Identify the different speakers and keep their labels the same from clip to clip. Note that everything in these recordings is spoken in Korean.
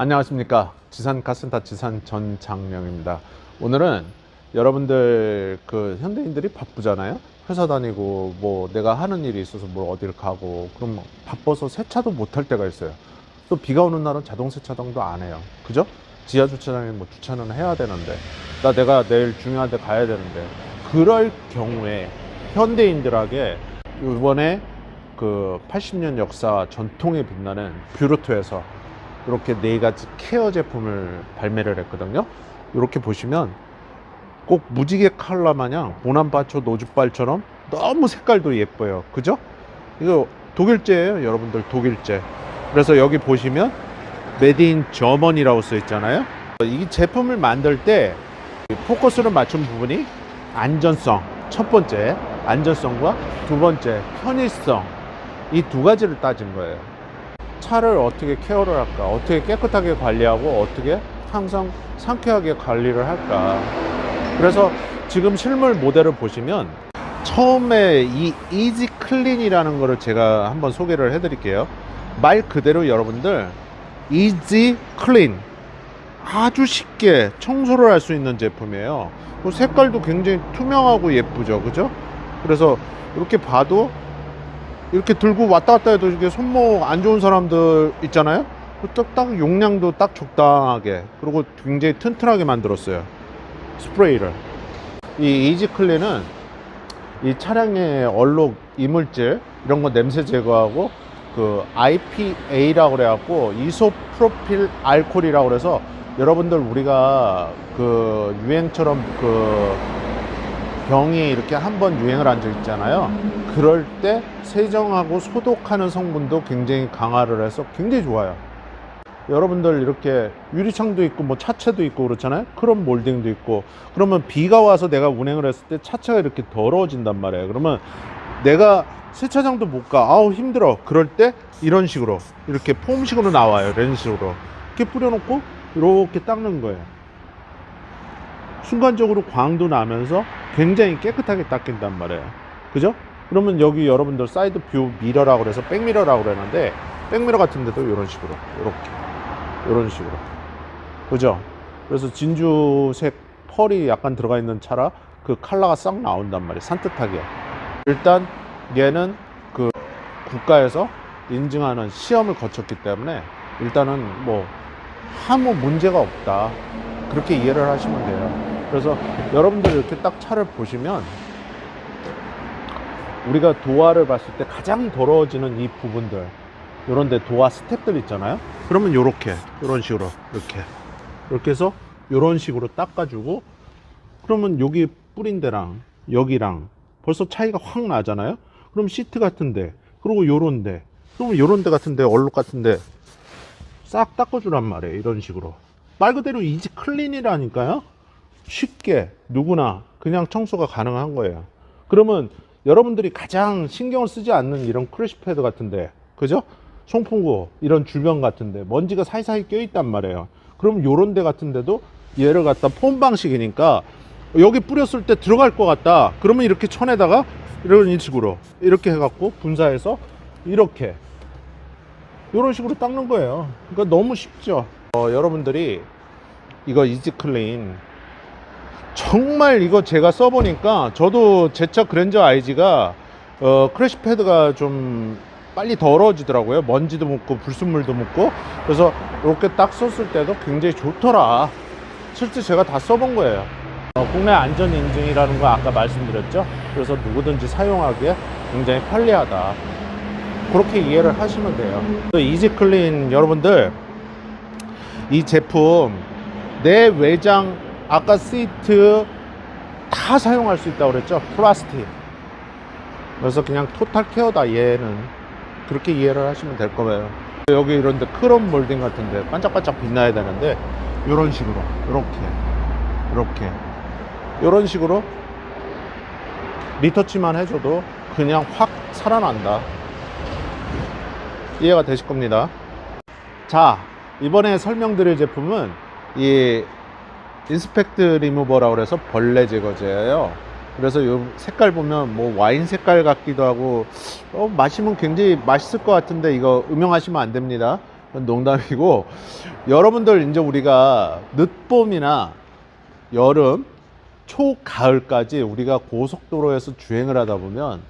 Speaker 1: 안녕하십니까. 지산 카센터 지산 전장명입니다. 오늘은 여러분들 그 현대인들이 바쁘잖아요. 회사 다니고 뭐 내가 하는 일이 있어서 뭐 어딜 가고 그럼 바빠서 세차도 못할 때가 있어요. 또 비가 오는 날은 자동 세차장도 안 해요. 그죠? 지하 주차장에 뭐 주차는 해야 되는데 나 내가 내일 중요한 데 가야 되는데 그럴 경우에 현대인들에게 이번에 그 80년 역사 전통에 빛나는 뷰로토에서 이렇게 네 가지 케어 제품을 발매를 했거든요. 이렇게 보시면 꼭 무지개 컬러 마냥 보남바초 노즈발처럼 너무 색깔도 예뻐요. 그죠? 이거 독일제예요, 여러분들 독일제. 그래서 여기 보시면 메디인 저먼이라고 써 있잖아요. 이 제품을 만들 때 포커스를 맞춘 부분이 안전성 첫 번째 안전성과 두 번째 편의성 이 두 가지를 따진 거예요. 차를 어떻게 케어를 할까? 어떻게 깨끗하게 관리하고 어떻게 항상 상쾌하게 관리를 할까? 그래서 지금 실물 모델을 보시면 처음에 이 이지 클린이라는 거를 제가 한번 소개를 해 드릴게요. 말 그대로 여러분들 이지 클린 아주 쉽게 청소를 할 수 있는 제품이에요. 그 색깔도 굉장히 투명하고 예쁘죠. 그죠? 그래서 이렇게 봐도 이렇게 들고 왔다 갔다 해도 이게 손목 안 좋은 사람들 있잖아요. 딱, 딱 용량도 딱 적당하게 그리고 굉장히 튼튼하게 만들었어요. 스프레이를. 이 이지 클린은 이 차량의 얼룩, 이물질 이런 거 냄새 제거하고 그 IPA라고 그래갖고 이소프로필 알코올이라고 그래서 여러분들 우리가 그 유행처럼 그 병이 이렇게 한 번 유행을 한 적 있잖아요. 그럴 때 세정하고 소독하는 성분도 굉장히 강화를 해서 굉장히 좋아요. 여러분들 이렇게 유리창도 있고 뭐 차체도 있고 그렇잖아요. 크롬 몰딩도 있고 그러면 비가 와서 내가 운행을 했을 때 차체가 이렇게 더러워진단 말이에요. 그러면 내가 세차장도 못 가. 아우 힘들어. 그럴 때 이런 식으로 이렇게 폼식으로 나와요. 이런 식으로 이렇게 뿌려놓고 이렇게 닦는 거예요. 순간적으로 광도 나면서 굉장히 깨끗하게 닦인단 말이에요. 그죠? 그러면 여기 여러분들 사이드 뷰 미러라고 그래서 백미러라고 그러는데 백미러 같은 데도 이런 식으로 이렇게 이런 식으로 그죠? 그래서 진주색 펄이 약간 들어가 있는 차라 그 컬러가 싹 나온단 말이에요. 산뜻하게. 일단 얘는 그 국가에서 인증하는 시험을 거쳤기 때문에 일단은 뭐 아무 문제가 없다. 그렇게 이해를 하시면 돼요. 그래서 여러분들 이렇게 딱 차를 보시면 우리가 도화를 봤을 때 가장 더러워지는 이 부분들 요런데 도화 스텝들 있잖아요? 그러면 요렇게 요런 식으로 이렇게. 이렇게 해서 요런 식으로 닦아주고 그러면 여기 뿌린 데랑 여기랑 벌써 차이가 확 나잖아요? 그럼 시트 같은데 그리고 요런데. 그러면 요런 데 같은데 얼룩 같은데 싹 닦아주란 말이에요 이런 식으로 말 그대로 이지 클린이라니까요? 쉽게 누구나 그냥 청소가 가능한 거예요. 그러면 여러분들이 가장 신경을 쓰지 않는 이런 크래시 패드 같은데 그죠? 송풍구 이런 주변 같은데 먼지가 사이사이 껴있단 말이에요. 그럼 요런 데 같은데도 얘를 갖다 폼 방식이니까 여기 뿌렸을 때 들어갈 것 같다. 그러면 이렇게 천에다가 이런 식으로 이렇게 해갖고 분사해서 이렇게. 이런 식으로 닦는 거예요. 그러니까 너무 쉽죠 어, 여러분들이 이거 이지클린 정말 이거 제가 써보니까 저도 제 차 그랜저 IG가 어, 크래시 패드가 좀 빨리 더러워지더라고요. 먼지도 묻고 불순물도 묻고 그래서 이렇게 딱 썼을 때도 굉장히 좋더라. 실제 제가 다 써본 거예요. 어, 국내 안전 인증이라는 거 아까 말씀드렸죠. 그래서 누구든지 사용하기에 굉장히 편리하다. 그렇게 이해를 하시면 돼요. 이지클린 여러분들 이 제품 내 외장 아까 시트 다 사용할 수 있다고 그랬죠? 플라스틱. 그래서 그냥 토탈 케어다 얘는. 그렇게 이해를 하시면 될 거예요. 여기 이런데 크롬 몰딩 같은데 반짝반짝 빛나야 되는데 이런 식으로. 이렇게. 이렇게. 이런 식으로 리터치만 해줘도 그냥 확 살아난다. 이해가 되실 겁니다. 자 이번에 설명드릴 제품은 이 인스펙트 리무버라고 그래서 벌레 제거제예요. 그래서 요 색깔 보면 뭐 와인 색깔 같기도 하고 어, 마시면 굉장히 맛있을 것 같은데 이거 음용하시면 안 됩니다. 농담이고 여러분들 이제 우리가 늦봄이나 여름 초가을까지 우리가 고속도로에서 주행을 하다 보면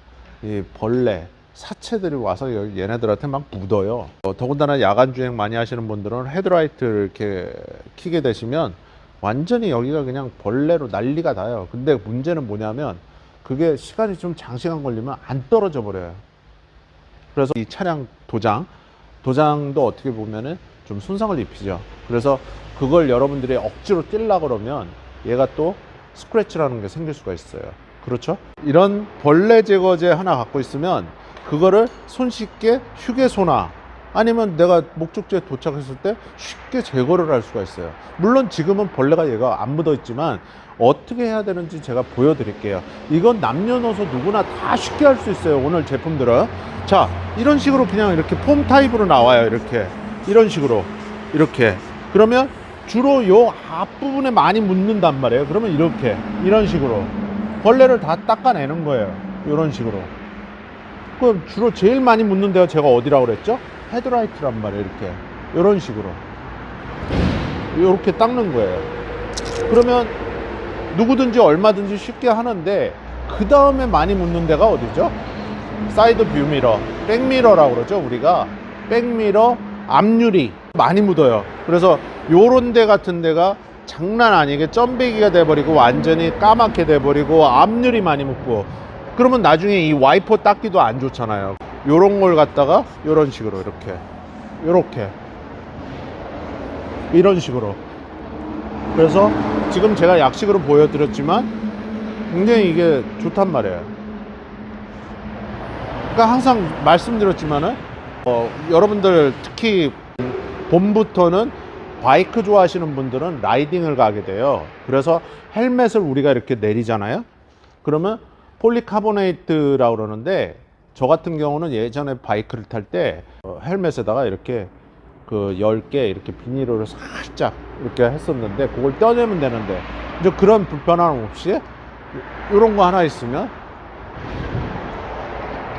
Speaker 1: 이 벌레 사체들이 와서 얘네들한테 막 묻어요. 어, 더군다나 야간 주행 많이 하시는 분들은 헤드라이트를 이렇게 켜게 되시면 완전히 여기가 그냥 벌레로 난리가 나요. 근데 문제는 뭐냐면 그게 시간이 좀 장시간 걸리면 안 떨어져 버려요. 그래서 이 차량 도장, 도장도 어떻게 보면은 좀 손상을 입히죠. 그래서 그걸 여러분들이 억지로 뛸라 그러면 얘가 또 스크래치라는 게 생길 수가 있어요. 그렇죠? 이런 벌레 제거제 하나 갖고 있으면 그거를 손쉽게 휴게소나 아니면 내가 목적지에 도착했을 때 쉽게 제거를 할 수가 있어요. 물론 지금은 벌레가 얘가 안 묻어 있지만 어떻게 해야 되는지 제가 보여드릴게요. 이건 남녀노소 누구나 다 쉽게 할 수 있어요. 오늘 제품들은. 자, 이런 식으로 그냥 이렇게 폼 타입으로 나와요. 이렇게. 이런 식으로. 이렇게. 그러면 주로 요 앞부분에 많이 묻는단 말이에요. 그러면 이렇게. 이런 식으로. 벌레를 다 닦아내는 거예요. 이런 식으로. 그럼 주로 제일 많이 묻는 데가 제가 어디라고 그랬죠? 헤드라이트란 말이에요. 이렇게. 이런 식으로. 이렇게 닦는 거예요. 그러면 누구든지 얼마든지 쉽게 하는데 그 다음에 많이 묻는 데가 어디죠? 사이드 뷰미러, 백미러라고 그러죠 우리가 백미러, 앞유리 많이 묻어요. 그래서 요런 데 같은 데가 장난 아니게 점배기가 돼버리고 완전히 까맣게 돼버리고 앞유리 많이 묻고 그러면 나중에 이 와이퍼 닦기도 안 좋잖아요. 요런 걸 갖다가 요런 식으로 이렇게 요렇게 이런 식으로 그래서 지금 제가 약식으로 보여드렸지만 굉장히 이게 좋단 말이에요. 그러니까 항상 말씀드렸지만은 어, 여러분들 특히 봄부터는 바이크 좋아하시는 분들은 라이딩을 가게 돼요. 그래서 헬멧을 우리가 이렇게 내리잖아요. 그러면 폴리카보네이트라고 그러는데 저 같은 경우는 예전에 바이크를 탈때 어, 헬멧에다가 이렇게 그 10개 이렇게 비닐을 살짝 이렇게 했었는데 그걸 떼내면 되는데 이제 그런 불편함 없이 이런 거 하나 있으면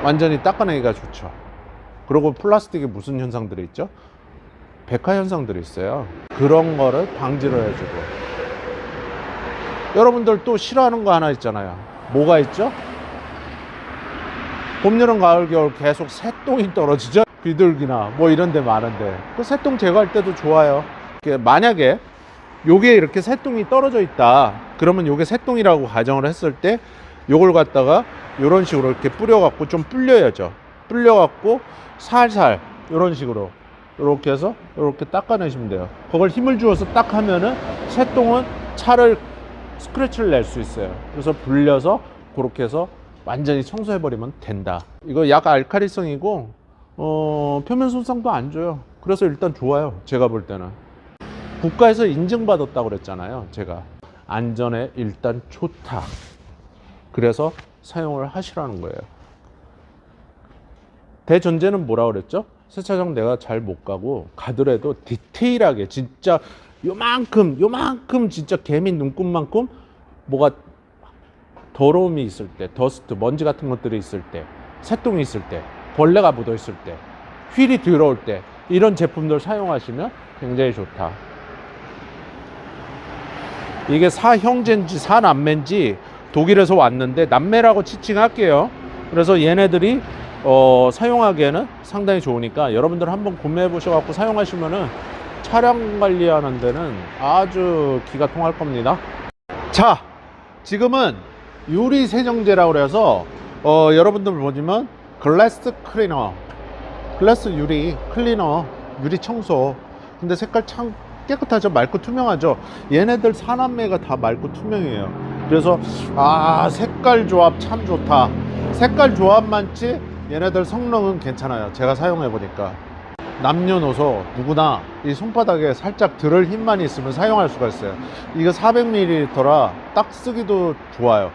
Speaker 1: 완전히 닦아내기가 좋죠. 그리고 플라스틱에 무슨 현상들이 있죠? 백화 현상들이 있어요. 그런 거를 방지를 해주고. 여러분들 또 싫어하는 거 하나 있잖아요. 뭐가 있죠? 봄, 여름, 가을, 겨울 계속 새똥이 떨어지죠? 비둘기나 뭐 이런 데 많은데. 그 새똥 제거할 때도 좋아요. 만약에 요게 이렇게 새똥이 떨어져 있다. 그러면 요게 새똥이라고 가정을 했을 때 요걸 갖다가 요런 식으로 이렇게 뿌려 갖고 좀 불려야죠. 불려 갖고 살살 요런 식으로 이렇게 해서 이렇게 닦아내시면 돼요. 그걸 힘을 주어서 딱 하면은 새똥은 차를 스크래치를 낼 수 있어요. 그래서 불려서 그렇게 해서 완전히 청소해버리면 된다. 이거 약 알카리성이고 어, 표면 손상도 안 줘요. 그래서 일단 좋아요. 제가 볼 때는 국가에서 인증받았다고 그랬잖아요. 제가 안전에 일단 좋다. 그래서 사용을 하시라는 거예요. 대전제는 뭐라 그랬죠? 세차장 내가 잘 못 가고 가더라도 디테일하게 진짜 요만큼 요만큼 진짜 개미 눈곱만큼 뭐가 더러움이 있을 때 더스트 먼지 같은 것들이 있을 때 새똥이 있을 때 벌레가 묻어 있을 때 휠이 더러울 때 이런 제품들 사용하시면 굉장히 좋다. 이게 사형제인지 사남매인지 독일에서 왔는데 남매라고 지칭할게요. 그래서 얘네들이 어, 사용하기에는 상당히 좋으니까 여러분들 한번 구매해 보셔갖고 사용하시면은 차량 관리하는 데는 아주 기가 통할 겁니다. 자, 지금은 유리 세정제라고 그래서 어, 여러분들 보시면 글래스 클리너, 글래스 유리 클리너, 유리 청소. 근데 색깔 참 깨끗하죠, 맑고 투명하죠. 얘네들 사남매가 다 맑고 투명해요. 그래서 아 색깔 조합 참 좋다. 색깔 조합 많지 얘네들 성능은 괜찮아요. 제가 사용해 보니까 남녀노소 누구나 이 손바닥에 살짝 들을 힘만 있으면 사용할 수가 있어요. 이거 400ml라 딱 쓰기도 좋아요.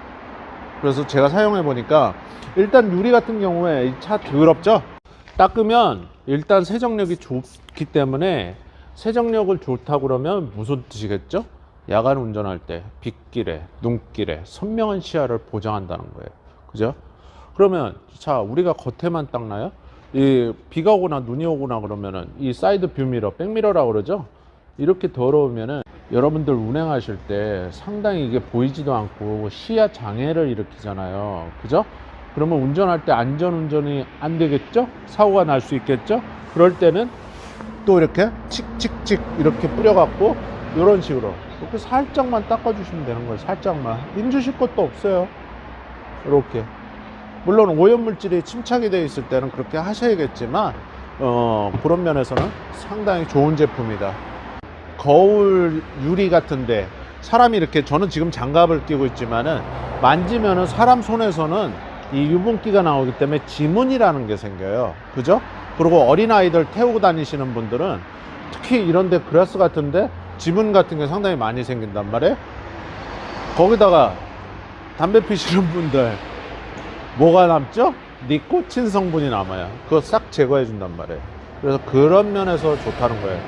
Speaker 1: 그래서 제가 사용해 보니까 일단 유리 같은 경우에 이 차 더럽죠? 닦으면 일단 세정력이 좋기 때문에 세정력을 좋다고 그러면 무슨 뜻이겠죠? 야간 운전할 때 빗길에 눈길에 선명한 시야를 보장한다는 거예요. 그죠? 그러면 자 우리가 겉에만 닦나요? 이 비가 오거나 눈이 오거나 그러면은 이 사이드 뷰미러, 백미러라고 그러죠. 이렇게 더러우면은 여러분들 운행하실 때 상당히 이게 보이지도 않고 시야 장애를 일으키잖아요. 그죠? 그러면 운전할 때 안전 운전이 안 되겠죠? 사고가 날 수 있겠죠? 그럴 때는 또 이렇게 칙칙칙 이렇게 뿌려 갖고 이런 식으로 이렇게 살짝만 닦아 주시면 되는 거예요. 살짝만. 힘주실 것도 없어요. 이렇게. 물론 오염물질이 침착이 되어 있을 때는 그렇게 하셔야겠지만 어, 그런 면에서는 상당히 좋은 제품이다. 거울 유리 같은데 사람이 이렇게 저는 지금 장갑을 끼고 있지만은 만지면은 사람 손에서는 이 유분기가 나오기 때문에 지문이라는 게 생겨요. 그죠? 그리고 어린아이들 태우고 다니시는 분들은 특히 이런데 그라스 같은데 지문 같은 게 상당히 많이 생긴단 말이에요. 거기다가 담배 피시는 분들 뭐가 남죠? 니코틴 성분이 남아요. 그거 싹 제거해 준단 말이에요. 그래서 그런 면에서 좋다는 거예요.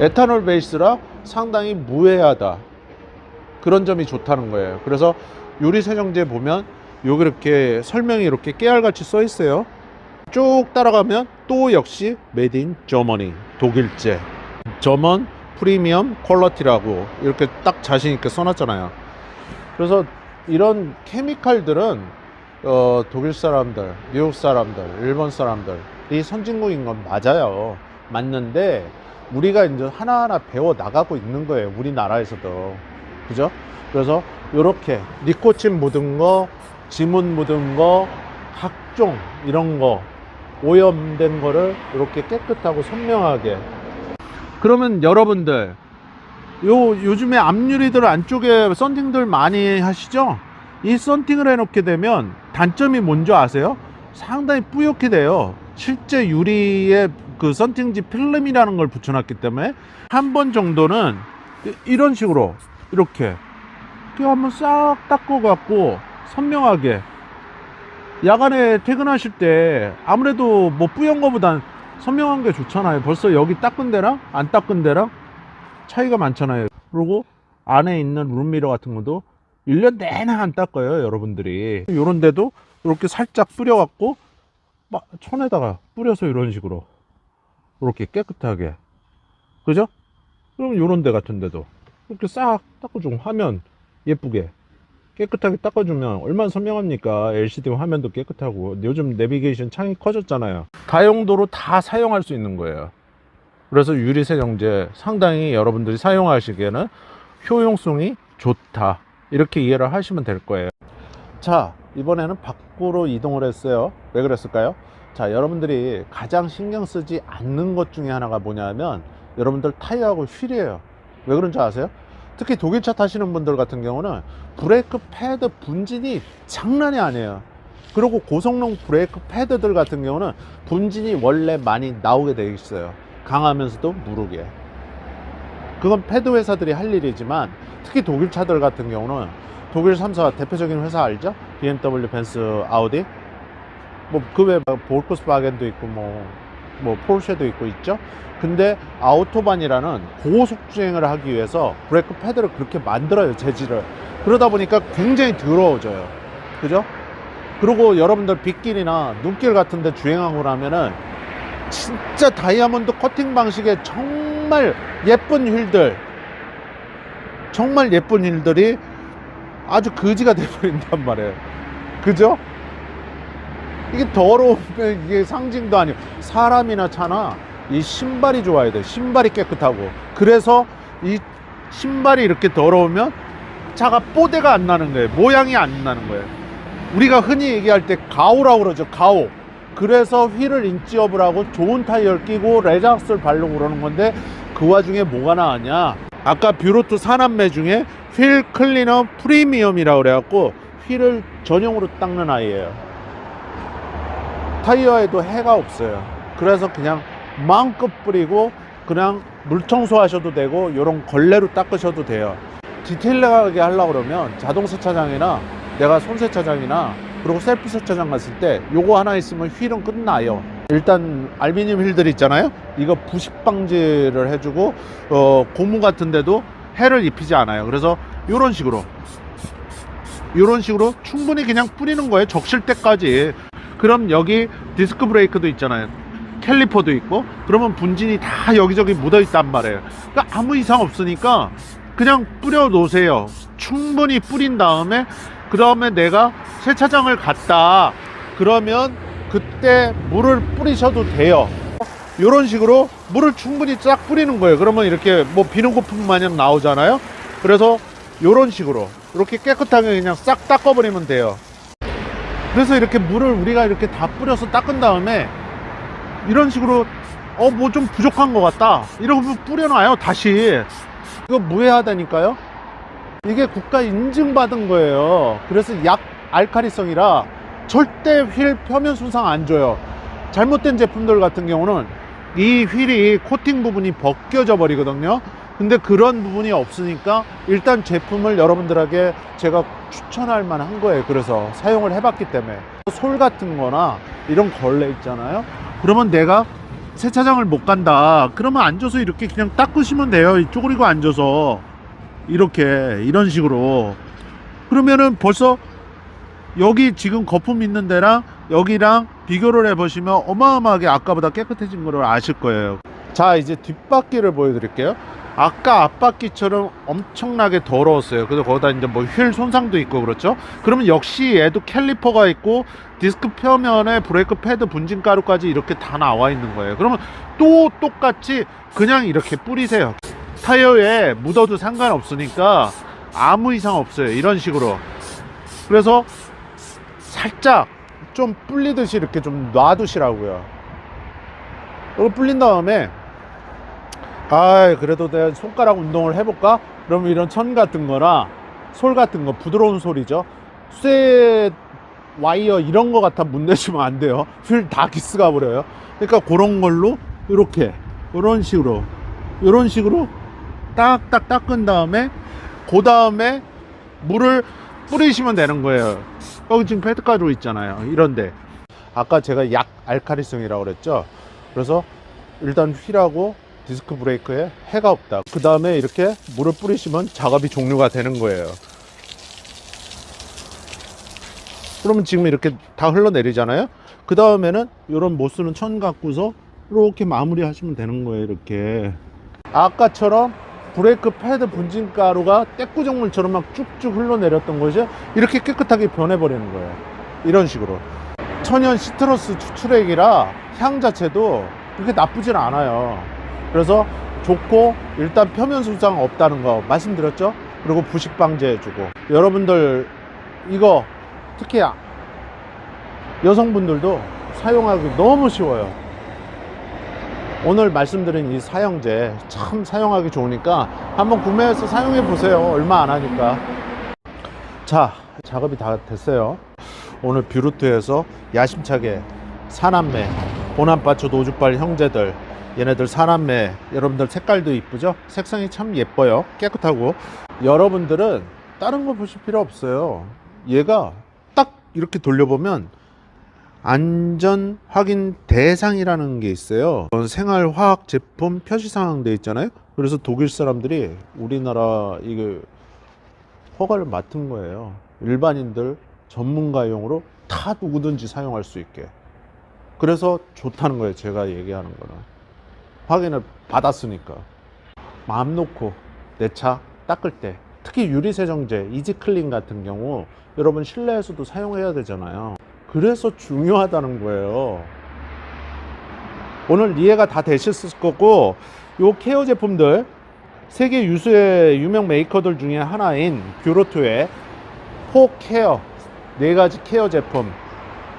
Speaker 1: 에탄올 베이스라 상당히 무해하다. 그런 점이 좋다는 거예요. 그래서 요리 세정제 보면 여기 이렇게 설명이 이렇게 깨알같이 써 있어요. 쭉 따라가면 또 역시 메드 인 저머니 독일제 저먼 프리미엄 퀄러티라고 이렇게 딱 자신 있게 써놨잖아요. 그래서 이런 케미칼들은 어, 독일 사람들, 미국 사람들, 일본 사람들이 선진국인 건 맞아요. 맞는데 우리가 이제 하나하나 배워 나가고 있는 거예요. 우리나라에서도. 그죠? 그래서 이렇게 니코틴 묻은 거, 지문 묻은 거, 각종 이런 거 오염된 거를 이렇게 깨끗하고 선명하게 그러면 여러분들 요 요즘에 앞유리들 안쪽에 썬팅들 많이 하시죠? 이 썬팅을 해놓게 되면 단점이 뭔지 아세요? 상당히 뿌옇게 돼요. 실제 유리에 그 썬팅지 필름이라는 걸 붙여놨기 때문에 한 번 정도는 이- 이런 식으로 이렇게 한번 싹 닦아갖고 선명하게 야간에 퇴근하실 때 아무래도 뭐 뿌연 거보단 선명한 게 좋잖아요. 벌써 여기 닦은 데랑 안 닦은 데랑 차이가 많잖아요. 그리고 안에 있는 룸미러 같은 것도 1년 내내 안 닦아요, 여러분들이. 요런 데도 이렇게 살짝 뿌려갖고 막 천에다가 뿌려서 이런 식으로 이렇게 깨끗하게. 그죠? 그럼 요런 데 같은 데도 이렇게 싹 닦아주고 화면 예쁘게 깨끗하게 닦아주면 얼마나 선명합니까? LCD 화면도 깨끗하고 요즘 내비게이션 창이 커졌잖아요. 다용도로 다 사용할 수 있는 거예요. 그래서 유리 세정제 상당히 여러분들이 사용하시기에는 효용성이 좋다. 이렇게 이해를 하시면 될 거예요. 자, 이번에는 밖으로 이동을 했어요. 왜 그랬을까요? 자, 여러분들이 가장 신경 쓰지 않는 것 중에 하나가 뭐냐면 여러분들 타이어하고 휠이에요. 왜 그런지 아세요? 특히 독일차 타시는 분들 같은 경우는 브레이크 패드 분진이 장난이 아니에요. 그리고 고성능 브레이크 패드들 같은 경우는 분진이 원래 많이 나오게 돼 있어요. 강하면서도 무르게. 그건 패드 회사들이 할 일이지만 특히 독일 차들 같은 경우는 독일 3사 대표적인 회사 알죠? BMW, 벤츠, 아우디. 뭐 그 외에 볼크스바겐도 있고 뭐, 뭐 포르쉐도 있고 있죠. 근데 아우토반이라는 고속 주행을 하기 위해서 브레이크 패드를 그렇게 만들어요 재질을. 그러다 보니까 굉장히 더러워져요. 그죠? 그리고 여러분들 빗길이나 눈길 같은 데 주행하고 나면은 진짜 다이아몬드 커팅 방식의 정말 예쁜 휠들 정말 예쁜 휠들이 아주 거지가 돼버린단 말이에요. 그죠? 이게 더러우면 이게 상징도 아니고 사람이나 차나 이 신발이 좋아야 돼 신발이 깨끗하고. 그래서 이 신발이 이렇게 더러우면 차가 뽀대가 안 나는 거예요. 모양이 안 나는 거예요. 우리가 흔히 얘기할 때 가오라고 그러죠. 가오. 그래서 휠을 인지업을 하고 좋은 타이어를 끼고 레자스를 바르고 그러는 건데 그 와중에 뭐가 나왔냐 아까 뷰로트 산업매 중에 휠 클리너 프리미엄이라고 그래갖고 휠을 전용으로 닦는 아이예요. 타이어에도 해가 없어요. 그래서 그냥 마음껏 뿌리고 그냥 물 청소하셔도 되고 이런 걸레로 닦으셔도 돼요. 디테일하게 하려고 그러면 자동 세차장이나 내가 손 세차장이나 그리고 셀프 세차장 갔을 때 요거 하나 있으면 휠은 끝나요 일단 알루미늄 휠들 있잖아요 이거 부식 방지를 해주고 어, 고무 같은 데도 해를 입히지 않아요 그래서 이런 식으로 이런 식으로 충분히 그냥 뿌리는 거예요 적실 때까지 그럼 여기 디스크 브레이크도 있잖아요. 캘리퍼도 있고 그러면 분진이 다 여기저기 묻어 있단 말이에요. 그러니까 아무 이상 없으니까 그냥 뿌려 놓으세요. 충분히 뿌린 다음에 그 다음에 내가 세차장을 갔다 그러면 그때 물을 뿌리셔도 돼요. 이런 식으로 물을 충분히 쫙 뿌리는 거예요. 그러면 이렇게 뭐 비누 거품 마냥 나오잖아요. 그래서 이런 식으로 이렇게 깨끗하게 그냥 싹 닦아버리면 돼요. 그래서 이렇게 물을 우리가 이렇게 다 뿌려서 닦은 다음에 이런 식으로 어 뭐 좀 부족한 것 같다 이러고 뿌려놔요 다시 이거 무해하다니까요 이게 국가 인증받은 거예요 그래서 약 알카리성이라 절대 휠 표면 손상 안 줘요. 잘못된 제품들 같은 경우는 이 휠이 코팅 부분이 벗겨져 버리거든요. 근데 그런 부분이 없으니까 일단 제품을 여러분들에게 제가 추천할 만한 거예요. 그래서 사용을 해봤기 때문에. 솔 같은 거나 이런 걸레 있잖아요. 그러면 내가 세차장을 못 간다. 그러면 앉아서 이렇게 그냥 닦으시면 돼요. 이 쪼그리고 앉아서. 이렇게 이런 식으로. 그러면은 벌써 여기 지금 거품 있는 데랑 여기랑 비교를 해보시면 어마어마하게 아까보다 깨끗해진 거를 아실 거예요. 자 이제 뒷바퀴를 보여드릴게요. 아까 앞바퀴처럼 엄청나게 더러웠어요. 그래서 거기다 이제 뭐 휠 손상도 있고 그렇죠? 그러면 역시 얘도 캘리퍼가 있고 디스크 표면에 브레이크 패드 분진 가루까지 이렇게 다 나와 있는 거예요. 그러면 또 똑같이 그냥 이렇게 뿌리세요. 타이어에 묻어도 상관없으니까 아무 이상 없어요. 이런 식으로. 그래서 살짝 좀 불리듯이 이렇게 좀 놔두시라고요. 이거 불린 다음에 아 그래도 내가 손가락 운동을 해볼까? 그러면 이런 천 같은 거나 솔 같은 거 부드러운 소리죠. 쇠 와이어 이런 거 갖다 문대시면 안 돼요. 휠 다 기스 가 버려요. 그러니까 그런 걸로 이렇게 이런 식으로 이런 식으로 딱딱 닦은 다음에 그 다음에 물을 뿌리시면 되는 거예요. 여기 지금 패드가루 있잖아요. 이런데. 아까 제가 약 알카리성이라고 그랬죠? 그래서 일단 휠하고 디스크 브레이크에 해가 없다. 그 다음에 이렇게 물을 뿌리시면 작업이 종료가 되는 거예요. 그러면 지금 이렇게 다 흘러내리잖아요? 그 다음에는 이런 못 쓰는 천 갖고서 이렇게 마무리 하시면 되는 거예요 이렇게. 아까처럼 브레이크 패드 분진 가루가 떼꾸정물처럼 막 쭉쭉 흘러내렸던 것이 이렇게 깨끗하게 변해버리는 거예요. 이런 식으로. 천연 시트러스 추출액이라 향 자체도 그렇게 나쁘진 않아요. 그래서 좋고 일단 표면 손상 없다는 거 말씀드렸죠? 그리고 부식 방지해주고. 여러분들 이거 특히 여성분들도 사용하기 너무 쉬워요 오늘 말씀드린 이 사형제 참 사용하기 좋으니까 한번 구매해서 사용해 보세요. 얼마 안 하니까. 자 작업이 다 됐어요. 오늘 뷰루트에서 야심차게 사남매 보남빠초 노주빨 형제들 얘네들 사남매 여러분들 색깔도 이쁘죠? 색상이 참 예뻐요. 깨끗하고. 여러분들은 다른 거 보실 필요 없어요. 얘가 딱 이렇게 돌려보면 안전 확인 대상이라는 게 있어요. 생활 화학 제품 표시 사항 돼 있잖아요. 그래서 독일 사람들이 우리나라 이게 허가를 맡은 거예요. 일반인들 전문가용으로 다 누구든지 사용할 수 있게. 그래서 좋다는 거예요. 제가 얘기하는 거는. 확인을 받았으니까. 마음 놓고 내 차 닦을 때 특히 유리세정제 이지클린 같은 경우 여러분 실내에서도 사용해야 되잖아요. 그래서 중요하다는 거예요. 오늘 이해가 다 되셨을 거고 요 케어 제품들 세계 유수의 유명 메이커들 중에 하나인 뷰로트의 포 케어 네 가지 케어 제품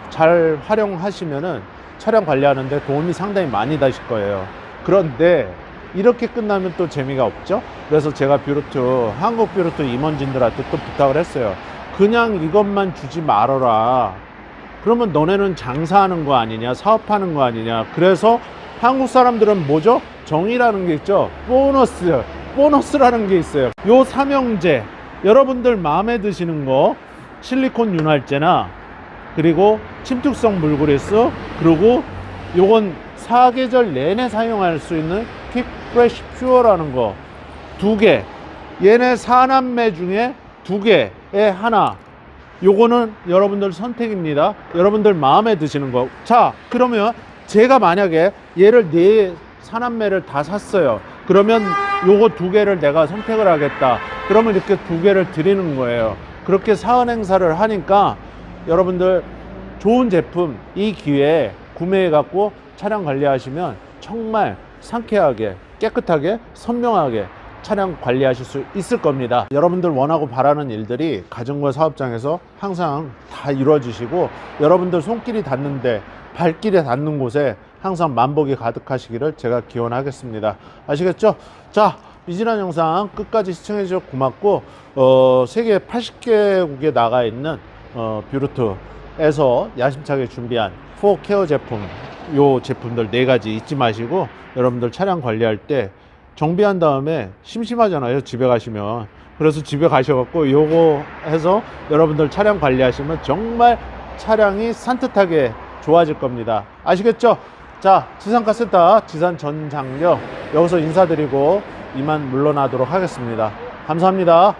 Speaker 1: 잘 활용하시면은 차량 관리하는데 도움이 상당히 많이 되실 거예요. 그런데 이렇게 끝나면 또 재미가 없죠. 그래서 제가 뷰로트 한국 뷰로트 임원진들한테 또 부탁을 했어요. 그냥 이것만 주지 말아라. 그러면 너네는 장사하는 거 아니냐, 사업하는 거 아니냐. 그래서 한국 사람들은 뭐죠? 정의라는 게 있죠. 보너스, 보너스라는 게 있어요. 요 삼형제, 여러분들 마음에 드시는 거, 실리콘 윤활제나, 그리고 침투성 물그리스, 그리고 요건 사계절 내내 사용할 수 있는 퀵 프레쉬 퓨어라는 거 두 개. 얘네 사남매 중에 두 개에 하나. 요거는 여러분들 선택입니다. 여러분들 마음에 드시는 거. 자, 그러면 제가 만약에 얘를 네 사남매를 다 샀어요. 그러면 요거 두 개를 내가 선택을 하겠다. 그러면 이렇게 두 개를 드리는 거예요. 그렇게 사은 행사를 하니까 여러분들 좋은 제품 이 기회에 구매해 갖고 차량 관리하시면 정말 상쾌하게 깨끗하게 선명하게 차량 관리하실 수 있을 겁니다. 여러분들 원하고 바라는 일들이 가정과 사업장에서 항상 다 이루어지시고 여러분들 손길이 닿는데 발길이 닿는 곳에 항상 만복이 가득하시기를 제가 기원하겠습니다. 아시겠죠? 자, 이 지난 영상 끝까지 시청해 주셔서 고맙고 어, 세계 80개국에 나가 있는 어, 뷰루트에서 야심차게 준비한 4케어 제품 요 제품들 네 가지 잊지 마시고 여러분들 차량 관리할 때 정비한 다음에 심심하잖아요 집에 가시면. 그래서 집에 가셔갖고 요거 해서 여러분들 차량 관리하시면 정말 차량이 산뜻하게 좋아질 겁니다. 아시겠죠? 자 지산카센터 지산 전장력 여기서 인사드리고 이만 물러나도록 하겠습니다. 감사합니다